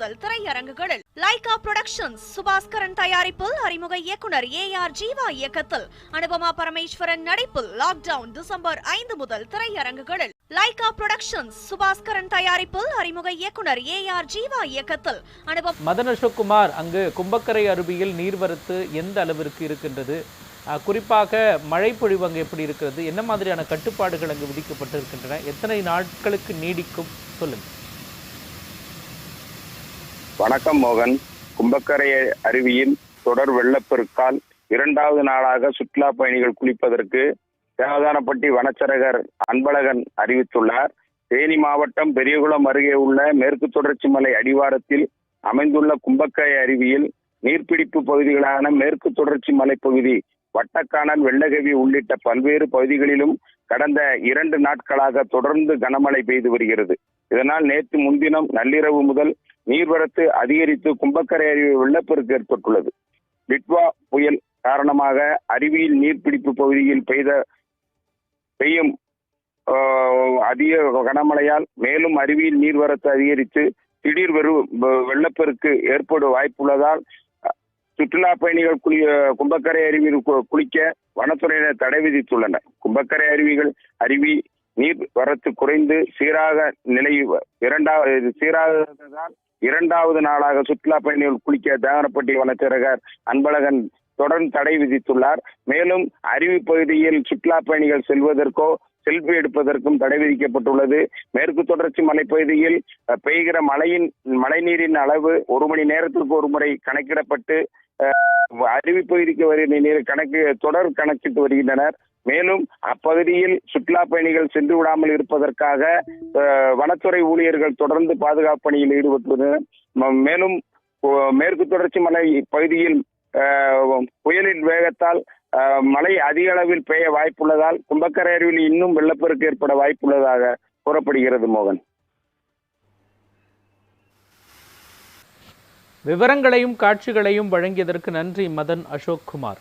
முதல் திரையரங்குகளில் Lyca productions Subaskaran தயாரிப்பில் அறிமுக இயக்குனர் ஏ ஆர் ஜீவா இயக்கத்தில். அனுபமா பரமேஸ்வரன் நடிப்பில் லாக்டவுன் டிசம்பர் ஐந்து முதல் திரையரங்குகளில் லைகா புரொடக்ஷன்ஸ் சுபாஸ்கரன் தயாரிப்பில் அறிமுக இயக்குனர் ஏ ஆர் ஜீவா இயக்கத்தில். அனுபவம் மதன் அசோக்குமார் அங்கு கும்பக்கரை அருவியில் நீர்வரத்து எந்த அளவிற்கு இருக்கின்றது? குறிப்பாக மழைப்பொழிவு அங்கு எப்படி இருக்கிறது? என்ன மாதிரியான கட்டுப்பாடுகள் அங்கு விதிக்கப்பட்டிருக்கின்றன? எத்தனை நாட்களுக்கு நீடிக்கும்? சொல்லுங்கள் வணக்கம் மோகன். கும்பக்கரை அருவியில் தொடர் வெள்ளப்பெருக்கால் இரண்டாவது நாளாக சுற்றுலா பயணிகள் குளிப்பதற்கு தேவதானப்பட்டி வனச்சரகர் அன்பழகன் அறிவித்துள்ளார். தேனி மாவட்டம் பெரியகுளம் அருகே உள்ள மேற்கு தொடர்ச்சி மலை அடிவாரத்தில் அமைந்துள்ள கும்பக்கரை அருவியில் நீர்பிடிப்பு பகுதிகளான மேற்கு தொடர்ச்சி மலைப்பகுதி வட்டக்கானல் வெள்ளகவி உள்ளிட்ட பல்வேறு பகுதிகளிலும் கடந்த இரண்டு நாட்களாக தொடர்ந்து கனமழை பெய்து வருகிறது. இதனால் நேற்று முன்தினம் நள்ளிரவு முதல் நீர்வரத்து அதிகரித்து கும்பக்கரை அருவி வெள்ளப்பெருக்கு ஏற்பட்டுள்ளது. பிட்வா புயல் காரணமாக அருவியில் நீர்பிடிப்பு பகுதியில் பெய்த பெய்யும் ஆஹ், அதிக கனமழையால் மேலும் அருவியில் நீர்வரத்து அதிகரித்து திடீர் வெறு வெ- வெள்ளப்பெருக்கு ஏற்பட வாய்ப்புள்ளதால் சுற்றுலா பயணிகள் குளி கும்பக்கரை அருவியில் கு- குளிக்க வனத்துறையினர் தடை விதித்துள்ளனர். கும்பக்கரை அருவிகள் அருவி நீர் வரத்து குறைந்து சீராக நிலை இரண்டாவது சீராக இரண்டாவது நாளாக சுற்றுலா பயணிகள் குளிக்க தேவனப்பட்டி வனச்சரகர் அன்பழகன் தொடர்ந்து தடை விதித்துள்ளார். மேலும் அருவி பகுதியில் சுற்றுலா பயணிகள் செல்வதற்கோ செல்ஃபி எடுப்பதற்கும் தடை விதிக்கப்பட்டுள்ளது. மேற்கு தொடர்ச்சி மலைப்பகுதியில் பெய்கிற மழையின் மழைநீரின் அளவு ஒரு மணி நேரத்திற்கு ஒரு முறை கணக்கிடப்பட்டு அருவி பகுதிக்கு வருகிற நீர் கணக்கு தொடர் கணக்கிட்டு வருகின்றனர். மேலும் அப்பகுதியில் சுற்றுலா பயணிகள் சென்று விடாமல் இருப்பதற்காக வனத்துறை ஊழியர்கள் தொடர்ந்து பாதுகாப்பு பணியில் ஈடுபட்டுள்ளனர். மேலும் மேற்கு தொடர்ச்சி மலை பகுதியில் புயலின் வேகத்தால் மழை அதிக அளவில் பெய்ய வாய்ப்புள்ளதால் கும்பக்கரை அருவில் இன்னும் வெள்ளப்பெருக்கு ஏற்பட வாய்ப்புள்ளதாக கூறப்படுகிறது மோகன். விவரங்களையும் காட்சிகளையும் வழங்கியதற்கு நன்றி மதன் அசோக் குமார்.